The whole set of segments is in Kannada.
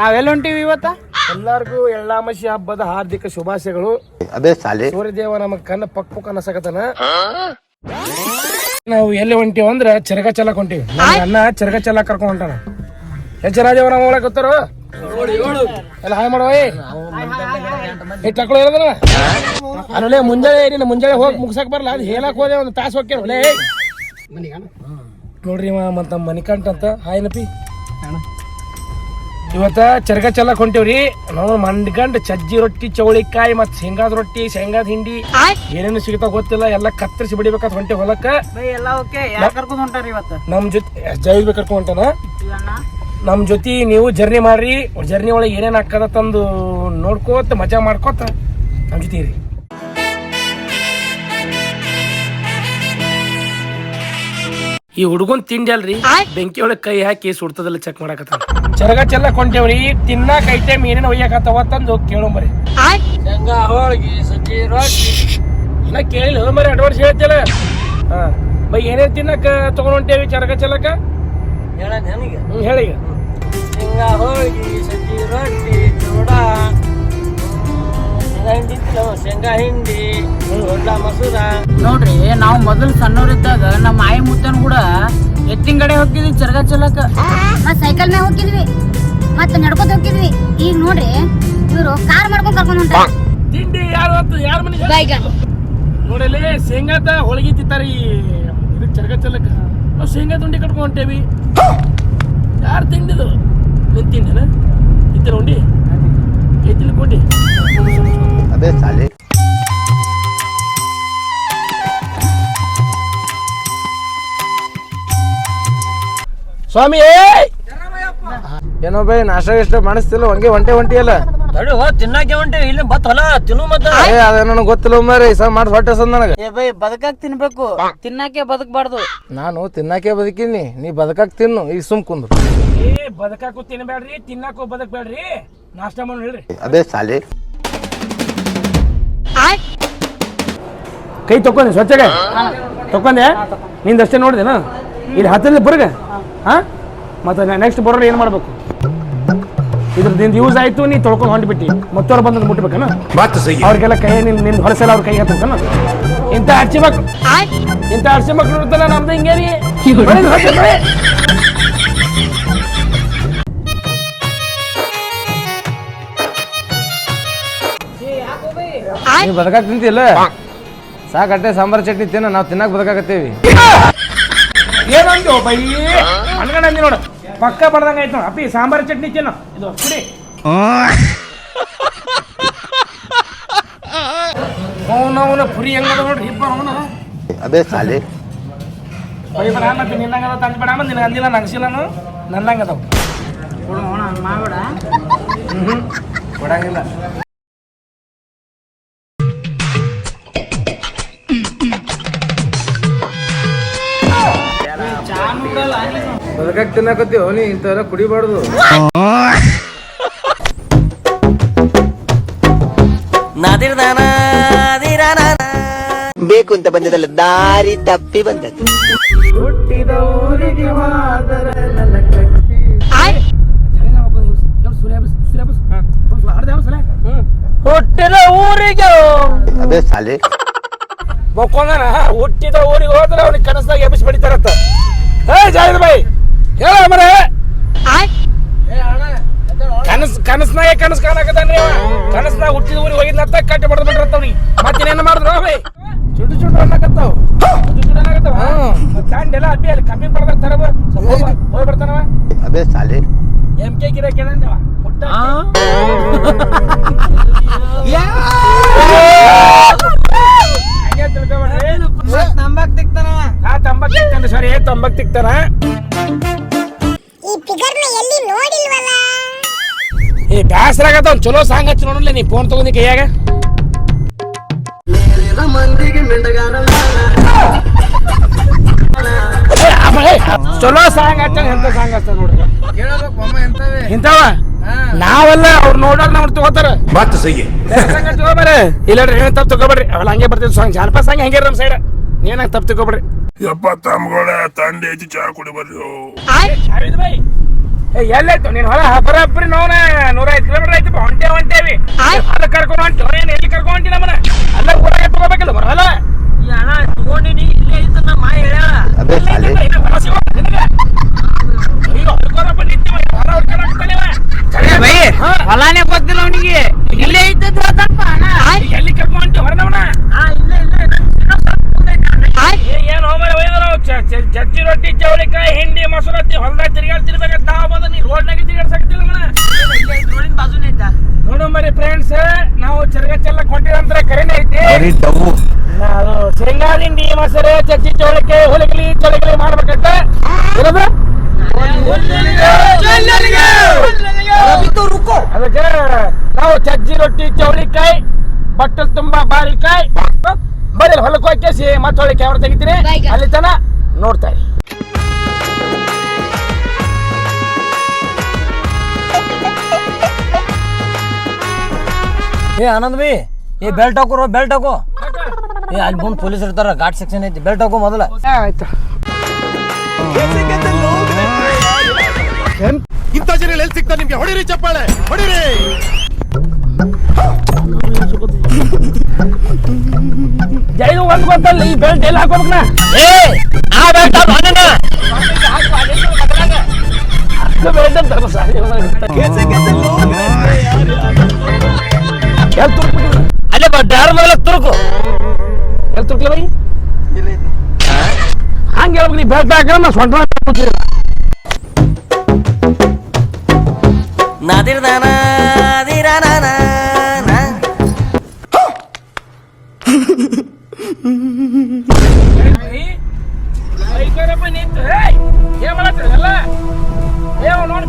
ನಾವೆಲ್ಲ ಹೊಂಟಿವಿ ಇವತ್ತ? ಎಲ್ಲಾರ್ಗೂ ಎಳ್ಳಾಮಸಿ ಹಬ್ಬದ ಹಾರ್ದಿಕ ಶುಭಾಶಯಗಳು. ಅದೇ ಸಾಲಿ. ಸೂರ್ಯದೇವ ನಮಗ್ ಕಣ್ಣ ಪಕ್ ಪುಕ್ ಅನ್ನಸಕತನ ನಾವು ಎಲ್ಲಿ ಹೊಂಟಿವಿ ಅಂದ್ರ ಚರಗ ಚಲಕ್ ಹೊಂಟಿವಿ. ನಮ್ ಅಣ್ಣ ಚರಗ ಚಲಕ್ ಕರ್ಕೊಂಡ್ ಹೊಂಟಾನ. ಹೆಚ್ಚರಾದೇವ ನಮ್ಮ ಒಳಗ ಗೊತ್ತಾರ? ಎಲ್ಲ ಹಾಯ್ ಮಾಡೋ ಎಷ್ಟು ಹಾಕೊಳ್ಳೋ ಅಲ್ಲೇ ಮುಂಜಾನೆ ಏನಿಲ್ಲ ಮುಂಜಾನೆ ಹೋಗಿ ಮುಗ್ಸಕ್ ಬರಲ್ಲ ಅದು ಹೇಳಕ್ ಹೋದೆ ಒಂದು ತಾಸು ಹೋಗ್ಯಾರ ಒಲೆ ನೋಡ್ರಿ ಮತ್ತ ಮನಿಕಂಠ ಅಂತ. ಹಾಯ್ ನಪಿ. ಇವತ್ತ ಚರಗ ಚೆಲ್ಲಕ್ ರೀ ನಾವು ಮಂಡ್ಗಂಡ್ ಚಜ್ಜಿ ರೊಟ್ಟಿ ಚೌಳಿಕಾಯಿ ಮತ್ ಶೇಂಗಾದ ರೊಟ್ಟಿ ಶೇಂಗಾದ ಹಿಂಡಿ. ಏನೇನು ಸಿಗ್ತಾವ ಗೊತ್ತಿಲ್ಲ ಎಲ್ಲ ಕತ್ತರಿಸಿ ಬಿಡಿಬೇಕ ಹೊಂಟೆ ಹೊಲಕ್ಕ. ಬೈ ಎಲ್ಲ ಓಕೆ. ಯಾರು ಕರ್ಕೊಂಡ್ ಹೊಂಟಾರ ಇವತ್ತ? ನಮ್ ಜೊತೆ ಜೈ ಕರ್ಕೊಂಡ್ ಹೊಂಟನ? ನಮ್ ಜೊತೆ ನೀವು ಜರ್ನಿ ಮಾಡ್ರಿ. ಜರ್ನಿ ಒಳಗೆ ಏನೇನ್ ಹಾಕದ ತಂದು ನೋಡ್ಕೋತ ಮಜಾ ಮಾಡ್ಕೋತ ನಮ್ ಜೊತೆ ಇರಿ. ಈ ಹುಡುಗನ್ ತಿಂಡಿ ಅಲ್ರಿ? ಬೆಂಕಿ ಒಳಗ್ ಕೈ ಹಾಕಿ ಸುಡ್ತದಲ್ಲ ಚೆಕ್ ಮಾಡಕತ್ತ ಚರಗ ಚೆಲ್ಲ ಕೊಂಟೇವ್ರಿ ತಿನ್ನಾಕ ಐಟಮ್ ಏನೇನು ಒಯ್ಯಾಕತ್ತವ ತಂದು ಕೇಳು ಮರಿ. ಹೋಳಿಗೆ ಸಜ್ಜಿ ರೊಟ್ಟಿ ನಾ ಕೇಳಿಲ್ಲ ಮರಿ ಅಡ್ವಾನ್ಸ್ ಹೇಳ್ತಿಲ್ಲ ಹಾ ಬೈ ಏನೇನ್ ತಿನ್ನಕ ತಗೊಂಡ್ ಹೊಂಟೇವಿ ಚರಗ ಚೆಲ್ಲಕ? ಹೇಳ ನನಗೆ. ಹೇಳಿ ಈಗ. ಶೇಂಗಾ ಹೋಳಿಗೆ ಸಜ್ಜಿ ರೊಟ್ಟಿ ಚೂಡ. ಶೇಂಗಾ ಹಿಂಡಿ ಮಸೂರ. ನೋಡ್ರಿ ನಾವು ಮೊದಲು ಸಣ್ಣವರಿದ್ದಾಗ ನಮ್ಮ ಆಯಿ ಮುತ್ತನ್ ಕೂಡ ಎತ್ತಿನ ಕಡೆ ಹೋಗಿದ್ವಿ ಚರ್ಗ ಚಲಕ ಮತ್ ಸೈಕಲ್ ಮ್ಯಾಗ ಹೋಗಿದ್ವಿ ಮತ್ತೆ ನಡ್ಕೊತ ಹೋಗಿದ್ವಿ ಈಗ ನೋಡ್ರಿ ಇವರು ಕಾರ್ ಮಾಡ್ಕೊಂಡು ಕರ್ಕೊಂಡ್ ಹೊಂಟಾರ. ತಿಂಡಿ ಯಾರು ಹೊತ್ತು? ಯಾರ ಮನೆ ಬೈಗ ನೋಡಲಿ ಶೇಂಗಾದ ಹೋಳಿಗೆ ಈ ಇದು ಚರಗ ಚಲಕ ನಾವು ಶೇಂಗಾ ತುಂಡಿ ಕಟ್ಕೊಂಡ್ ಹೊಂಟೇವಿ. ಯಾರು ತಿಂಡಿದು ನಿನ್ ತಿಂಡಿನ ಇತ್ತಿನ ಉಂಡಿ? ಎತ್ತಿನ ತಿಳ್ಕೊಂಡಿ ಅಬೇ ಸಾಲೆ. ಸ್ವಾಮಿ ಏನೋ ಬೈ ನಾಷ್ಟ ಇಷ್ಟ ಮಾಡಿಸ್ತಿಲ್ಲ ಹಂಗೆ ಒಂಟೆ ಒಂಟಿ ಅಲ್ಲ. ತಡಿ ಹೋ ತಿನ್ನಕ್ಕೆ ಹೊಂಟೇವಿ ಇಲ್ಲಿ ಬತ್ ಹೊಲ ತಿನ್ನು ಮತ್ತ. ಏ ಅದ ನನಗೆ ಗೊತ್ತಿಲ್ಲ ಮಾರಿ ಸ ಮಾಡಿ ಹೊಟ್ಟೆ ಸಂದ ನನಗೆ. ಏ ಬೈ ಬದುಕಾಕ್ ತಿನ್ಬೇಕು? ತಿನ್ನಕ್ಕೆ ಬದುಕಬಾರ್ದು. ನಾನು ತಿನ್ನಾಕೆ ಬದುಕಿನಿ ನೀ ಬದುಕಾಕ್ ತಿನ್ನು ಈಗ ಸುಮ್ ಕುಂದ್ರು. ಏ ಬದುಕಾಕು ತಿನ್ಬೇಡ್ರಿ ತಿನ್ನಾಕು ಬದುಕ್ಬೇಡ್ರಿ. ನಾಷ್ಟ ಮಾಡಿ ಹೇಳ್ರಿ. ಸಾಲಿ ಸಾಲೆ ಕೈ ತಕೊಂಡೆ ಸ್ವಚ್ಛಗೆ. ತಕೊಂಡೆ ನಿಂದಷ್ಟೇ ನೋಡಿದೆನ ಇಲ್ಲಿ ಹತ್ತಿರ ಬರಗ. ಹಾ? ಮತ್ತೆ ನೆಕ್ಸ್ಟ್ ಬರೋರು ಏನು ಮಾಡಬೇಕು? ಇದ್ರದಿಂದ ಯೂಸ್ ಆಯ್ತು ನೀ ತೊಳ್ಕೊಂಡು ಹೊಂಟ್ಬಿಟ್ಟಿ. ಮತ್ತವ್ರು ಬಂದು ಮುಟ್ಬೇಕನ? ಅವ್ರಿಗೆಲ್ಲ ಕೈ ನಿನ್ ನಿನ್ನ ಹೊರಸೆಲ್ಲ ಅವ್ರ ಕೈ ಹತ್ತಬೇಕನ? ಇಂಥ ಅರ್ಚಿ ಮಕ್ಳು ಇಂಥ ಅರ್ಚಿ ಮಕ್ಳು ಇರ್ತಲ್ಲ ನಮ್ದು ಹಿಂಗೆ ಬದಕಾಕ್ ತಿಂತಿಲ್ಲ ಸಾಕಟ್ಟೆ ಸಾಂಬಾರ್ ಚಟ್ನಿ ತಿನ್ನ ನಾವು ತಿನ್ನಕ್ ಬದಕಾಕತ್ತೀವಿ. ಏನಂದು ಬೈ? ಅನ್ಕೊಂಡಿ ನೋಡು. ಪಕ್ಕ ಬಡ್ದಂಗ ಆಯ್ತು ನೋಡು. ಅಪ್ಪಿ ಸಾಂಬಾರ್ ಚಟ್ನಿ ತಿನ್ನ. ಇದು ಕುಡಿ. ಅವನವನ ಪುರಿ ಹೆಂಗದ ನೋಡ್ರಿ ಇಬ್ಬ ಅವನ. ಅದೇ ಸಾಲಿ. ಬೈ ಬರ ಮತ್ತೆ ನಿನ್ನಂಗದ ತಂದ್ಬೇಡ ನಿನಗೆ ಅಂದಿಲ್ಲ ನಂಗ್ಸಿಲ್ಲನು ನನ್ನಂಗದವು ಮಾಡ್ಬೇಡ ಕೊಡಂಗಿಲ್ಲ. ಬದಕಾಕ್ ತಿನ್ನಕತ್ತೀವ ನೀ ಇಂಥವೆಲ್ಲ ಕುಡಿಬಾರ್ದು. ನಾದಿರ್ದಾನ ಬೇಕು ಅಂತ ಬಂದದಲ್ಲ ದಾರಿ ತಪ್ಪಿ ಬಂದದ್ದು. ಹುಟ್ಟಿದ ಊರಿಗೆ ಮಾದರ ನನ್ನ ಕಟ್ಟಿ. ಹುಟ್ಟಿದ ಊರಿಗೆ ಅಬೇ ಸಾಲೆ ಮಕ್ಕೊಂದನ ಹುಟ್ಟಿದ ಊರಿಗೆ ಹೋದ್ರೆ ಅವ್ನಿಗೆ ಕನಸಾಗಿ ಎಬ್ಬಿಸಿ ಬಡಿತಾರತ್ತ ಹೇ ಜಾಹಿದ್ ಬಾಯ್ ಹೇಳ ಮರೆ. ಕನಸ್ ಕನಸ್ನಾಗ ಕನಸ್ ಕಾಣಕತ್ತಾನ್ರಿ ನೀ ಕನಸ್ನಾಗ ಹುಟ್ಟಿದ ಊರಿಗೆ ಹೋಗಿದ್ನತ್ತ ಕಟ್ಟಿ ಬಡ್ದು ಬಿಟ್ರತ್ತ ಅವ್ನಿಗೆ ಮತ್ತಿನೇನು ಮಾಡಿದ್ರು ಬೈ ಚುಟು ಚುಟು ಅನ್ನಕತ್ತಾವ. ಕಂಡೆಲ್ಲ ಅಬ್ಬಿ ಅಲ್ಲಿ ಕಮ್ಮಿ ಬರ್ದಾಗ ತರಬ ಹೋಗಿ ಬರ್ತಾನವ. ಅದೇ ಸಾಲಿ. ಎಂ ಕೆ ಗಿರ ಕೇಳಂದವ. ಮುಟ್ಟ ಹಂಗೆ ತಿಳ್ಕೊಬೇಡ್ರಿ ನಂಬಕ್ ತಿಕ್ತಾನವ ಆ ತಿಕ್ತಾನೆ ಸರಿ ತಂಬಾಕ್ ತಿಕ್ತಾರ. ಈ ಫಿಗರ್ನ ಎಲ್ಲಿ ನೋಡಿಲ್ವಲ್ಲ? ಏ ಬ್ಯಾಸರ ಆಗತ್ತ ಒಂದ್ ಚಲೋ ಸಾಂಗ್ ಹಚ್ಚಿ ನೋಡಲ್ಲ ನೀ ಫೋನ್ ತಗೊಂಡಿ ಕೈಯಾಗ. ಚಲೋ ಸಾಂಗ್ ಹಚ್ಚ ಎಂತ ಸಾಂಗ್ ಹಚ್ಚ ನೋಡ್ರಿ. ಇಂಥವ? ನಾವೆಲ್ಲ ಅವ್ರು ನೋಡೋರ್ ನಾವ್ ತಗೋತಾರ. ಮತ್ತೆ ಸಹಿ ಸಾಂಗ್ ತಗೋಬೇಡ್ರಿ. ಇಲ್ಲ ತಪ್ಪು ತಗೋಬೇಡ್ರಿ. ಅವೆಲ್ಲ ಹಂಗೆ ಬರ್ತೀವಿ ಸಾಂಗ್ ಜಾನಪದ ಸಾಂಗ್ ಹಂಗೆ ನಮ್ಮ ಸೈಡ್ ಏನಾಗ ತಪ್ಪು ತಗೋಬೇಡ್ರಿ. ಯಪ್ಪ ತಮ್ಗಳ ತಂದೆ ಐತಿ ಚಹಾ ಕುಡಿ ಬರ್ರಿ ಎಲ್ಲಾಯ್ತು? ಬೈ ಹೊರ ಹಬ್ಬರ ನೀನ್ ಹೊಲ ಬರಬ್ರಿ ನೋನ ನೂರ ಐದು ಕಿಲೋಮೀಟರ್ ಐತಿ ಹೊಂಟೆ ಹೊಂಟೇವಿ ಹೊಲ ಕರ್ಕೊಂಡು ಹೊಂಟು. ಏನ್ ಎಲ್ಲಿ ಕರ್ಕೊಂಡು ಹೊಂಟಿ ನಮ್ಮನ ಅಲ್ಲ ಊರಾಗ ತಗೋಬೇಕಲ್ಲ ಬರ ಹೊಲ? ತಗೊಂಡಿನಿ ಇಲ್ಲೇ ನಮ್ಮ ಮಾಯ ಹೇಳ್ಯಾಳ. ಅಬೇ ಸಾಲೆ ಇದು ಭರವಸೆ ಇವ ನಿನಗೆ? ಈಗ ಹೊಲ್ಕೊರಪ್ಪ ನಿಂತೀವ, ಈಗ ಹೊಲ ಹೊಡ್ಕೊಂಡು ಹೋಗ್ತಾನೆ ಇವ. ಸರಿ ಬೈ ಹಾ. ಹೊಲಾನೇ ಗೊತ್ತಿಲ್ಲ ಅವನಿಗೆ ಇಲ್ಲೇ ಇದ್ದದ್ದು ಹೇಳ್ತಾನಪ್ಪ ಹಣ ಈಗ ಎಲ್ಲಿ ಕರ್ಕೊಂಡು ಹೊಂಟಿ ಹೊರನವನ ಹಾ ಇಲ್ಲೇ ಇಲ್ಲೇ ಇನ್ನೊಂದ್ ಸ್ವಲ್ಪ ಮುಂದೆ ಐತೆ. ಏನು ಹೋಮರ ಒಯ್ದ್ರು ಚಚ್ಚಿ ರೊಟ್ಟಿ ಚೌಳಿಕಾಯಿ ಹಿಂಡಿ ಮೊಸರತ್ತಿ ಹೊಲ್ದಾಗ ತಿರ್ಗಾಡ್ತಿರ್ಬೇಕಂತ ನಾವು ಹೋಗೋದು ನೀ ರೋಡ್ನಾಗ ತಿರ್ಗಾಡ್ಸಕ್ತಿಲ್ಲ ರೋಡಿನ ಬಾಜುನೇ ಐತಾ ನೋಡು ಮರಿ ಫ್ರೆಂಡ್ಸ್ ನಾವು ಚರಗಚ್ಚೆಲ್ಲ ಕೊಟ್ಟಿರಂದ್ರೆ ಕರೆನೇ ಐತಿ. ನಾವು ಶೇಂಗಾ ಹಿಂಡಿ ಮೊಸರು ಚಚ್ಚಿ ಚೌಳಿಕಾಯಿ ಹೊಲಗಲಿ ಚೌಳಿಕಾಯಿ ಮಾಡ್ಬೇಕಂತ. ಅದಕ್ಕೆ ನಾವು ಚಜ್ಜಿ ರೊಟ್ಟಿ ಚೌಳಿಕಾಯಿ ಬಟ್ಟಲ್ ತುಂಬಾ ಬಾರಿಕಾಯಿ. ಬರೀ ಹೊಲಕ್ಕೆ ಹೋಗಿ ಕೇಸಿ ಮತ್ತೆ ಹೊಳಿ ಕ್ಯಾಮ್ರಾ ತೆಗಿತೀನಿ. ಅಲ್ಲಿ ತನ ನೋಡ್ತಾ ಇರಿ. ಏ ಆನಂದ್ ಬಿ ಏ ಬೆಲ್ಟ್ ಹಾಕೋರು ಬೆಲ್ಟ್ ಹಾಕೋ ಏ ಅಲ್ಲಿ ಮುಂದೆ ಪೊಲೀಸ್ ಇರ್ತಾರ ಘಾಟ್ ಸೆಕ್ಷನ್ ಐತಿ ಬೆಲ್ಟ್ ಹಾಕೋ ಮೊದಲ ಆಯ್ತು ಇಂಥ ಜನ ಎಲ್ಲಿ ಸಿಗ್ತಾರೆ ನಿಮ್ಗೆ ಹೊಡಿರಿ ಚಪ್ಪಾಳೆ ಹೊಡಿರಿ ಜೈದು ಒಂದು ಗೊತ್ತಲ್ಲ ಈ ಬೆಲ್ಟ್ ಎಲ್ಲಿ ಹಾಕೋಬೇಕು ನಾ ಏ ಆ ಬೆಲ್ಟ್ ಹಾಕೋ ಅಣ್ಣನ. ಅಷ್ಟು ಬೆಲ್ಟ್ ಅಂತ ಧರ್ಮ ಸಾರಿ ಎಲ್ಲಿ ತುರ್ಕ್ಬಿಟ್ಟಿದ್ರು ಅಲ್ಲೇ ಬಾ ಡ್ಯಾರ್ ಮೇಲೆ ತುರುಕು. ಎಲ್ಲಿ ತುರ್ಕ್ಲ ಬೈ. ಹಂಗೆ ಹೇಳ್ಬೇಕು ನೀ ಬೆಲ್ಟ್ ಹಾಕಿದ್ರೆ ನಾ? ಸೊಂಟ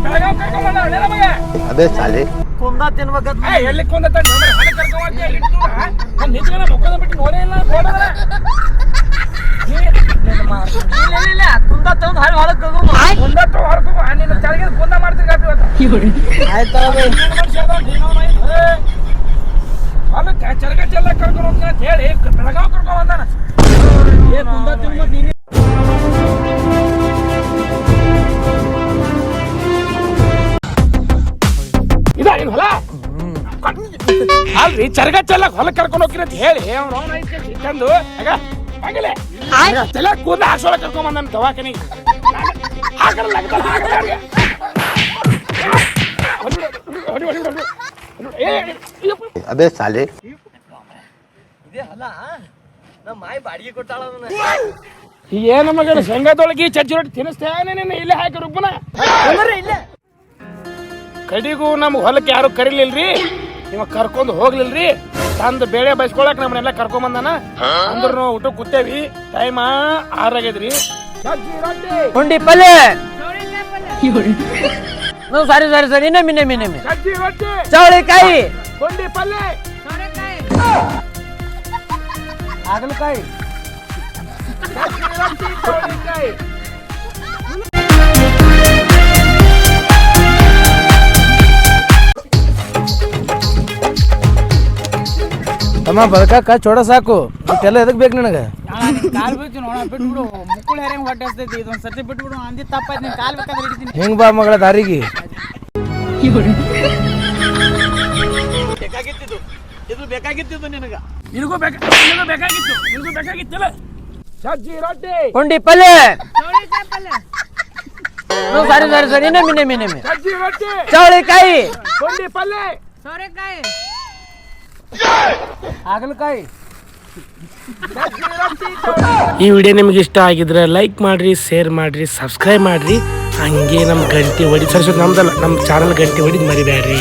ಬೆಳಗಾವ್ ಕರ್ಕೊಂಡ್ ಬಂದ ನಮಗೆ ಅಬೇ ಸಾಲೆ. ಕುಂದ ತಿನ್ಬೇಕಂತ ಎಲ್ಲಿ ನಾನು ನಿಂತ್ಕೊಂಡ ಮಕ್ಕಳ ಬಿಟ್ಟು ನೋಡೇ ಇಲ್ಲ ಇಲ್ಲ. ಕುಂದ ತಗೊಂಡ್ ಹಳ್ಳಿ ಹೊಲಕ್ ಹೋಗು. ಕುಂದಟ್ಟು ಹೊರಕು ನಿನ್ನ ಚಳಿಗೆ ಕುಂದ ಮಾಡ್ತೀರಿ ಇವತ್ತು. ಚರಗ ಚೆಲ್ಲಕ್ ಹೊಲ ಕರ್ಕೊಂಡು ಹೋಗ್ತೀನಿ ಅಂತ ಹೇಳಿ. ಅವ್ನು ತಂದು ಆಗ ಆಗಲೇ ಚೆಲ್ಲ ಕೂದ ಕರ್ಕೊಂಡ್ ಬಂದಾನ ದವಾಖಾನಿ ಹಾಕಲ್ಲ ಹಾಕಲ್ಲ ಹಾಕಲ್ಲ ಅವ್ರಿಗೆ. ಹೊಡಿ, ಹೊಡಿ, ಹೊಡಿ, ಹೊಡಿ, ಹೊಡಿ. ಏ, ಅಯ್ಯಪ್ಪ. ಸಾಲೆ. ಇದೇ ಅಲ್ಲ ನಮ್ಮ ಮಾಯಿ ಬಾಡಿಗೆ ಕೊಟ್ಟಾಳ ಏನು ಮಗನ ಶೇಂಗಾದೊಳಗೆ ಚಜ್ಜಿ ರೊಟ್ಟಿ ತಿನ್ನಿಸ್ತೇನೆ ನಿನ್ನ ಇಲ್ಲೇ ಹಾಕಿ ರುಬ್ಬನ? ಕಡಿಗೂ ನಮ್ಗೆ ಹೊಲಕ್ಕೆ ಯಾರು ಕರಿಲಿಲ್ರಿ? ಇವ ಕರ್ಕೊಂಡು ಹೋಗ್ಲಿಲ್ರಿ? ತಂದು ಬೇಳೆ ಬೈಸ್ಕೊಳಕ್ ನಮ್ಮನ್ನೆಲ್ಲ ಕರ್ಕೊಂಡ್ ಬಂದಾನ? ಅಂದ್ರೂ ಊಟ ಕೂತೇವಿ. ಟೈಮ್ ಆರಾಗೈದ್ರಿ ಚಜ್ಜಿ ಪಲ್ಲೆ. ಹುಂಡಿ ಪಲ್ಯ ಹ್ಞೂ ಸಾರಿ ಸಾರಿ ಸರಿ. ಇನ್ನೊಮ್ಮೆ ಇನ್ನೊಮ್ಮೆ ಇನ್ನೊಮ್ಮೆ. ಚವಳಿಕಾಯಿ ಪುಂಡಿ ಪಲ್ಲೆ. ಹಾಗಲಕಾಯಿ. ತಮ್ಮ ಬದುಕಾಕ ಚೋಡ ಸಾಕು. ಇಷ್ಟೆಲ್ಲ ಎದಕ್ ಬೇಕು ನಿನಗೆ? ಕಾಲ್ ಬೀಳ್ತೀನಿ ನೋಡ ಬಿಟ್ಬಿಡು. ಮುಕ್ಕಳು ಹೆರಂಗ್ ಹೊಟ್ಟೆ ಹಸ್ತೈತಿ ಇದೊಂದ್ ಸರ್ತಿ ಬಿಟ್ಬಿಡು ಅಂದಿ ತಪ್ಪಾಯ್ತು ನೀನ್ ಕಾಲ್ ಬೇಕಾದ್ರೆ ಹಿಡಿತೀನಿ. ಹೆಂಗ್ ಬಾ ಮಗಳ ದಾರಿಗೆ? ನಿನಗೂ. ಬೇಕಾ ನಿನಗೂ ಬೇಕಾಗಿತ್ತು. ನಿನಗೂ ಬೇಕಾಗಿತ್ತಿಲ್ಲ? ಸಜ್ಜಿ ರೊಟ್ಟಿ. ಹುಂಡಿ ಪಲ್ಯ ಹ್ಞೂ ಸಾರಿ ಸಾರಿ ಸರಿ. ಇನ್ನೊಮ್ಮೆ ಇನ್ನೊಮ್ಮೆ ಇನ್ನೊಮ್ಮೆ. ಚಜ್ಜಿ ರೊಟ್ಟಿ. ಚವಳಿಕಾಯಿ ಪುಂಡಿ ಪಲ್ಲೆ. ಸೋರೆಕಾಯಿ. ಈ ವಿಡಿಯೋ ನಿಮ್ಗೆ ಇಷ್ಟ ಆಗಿದ್ರೆ ಲೈಕ್ ಮಾಡ್ರಿ, ಶೇರ್ ಮಾಡ್ರಿ, ಸಬ್ಸ್ಕ್ರೈಬ್ ಮಾಡ್ರಿ. ಹಂಗೆ ನಮ್ಮ ಗಂಟೆ ಹೊಡಿ ಸರಿ ನಮ್ದಲ್ಲ ನಮ್ಮ ಚಾನಲ್ ಗಂಟೆ ಹೊಡಿದ್ ಮರಿಬೇಡ್ರಿ.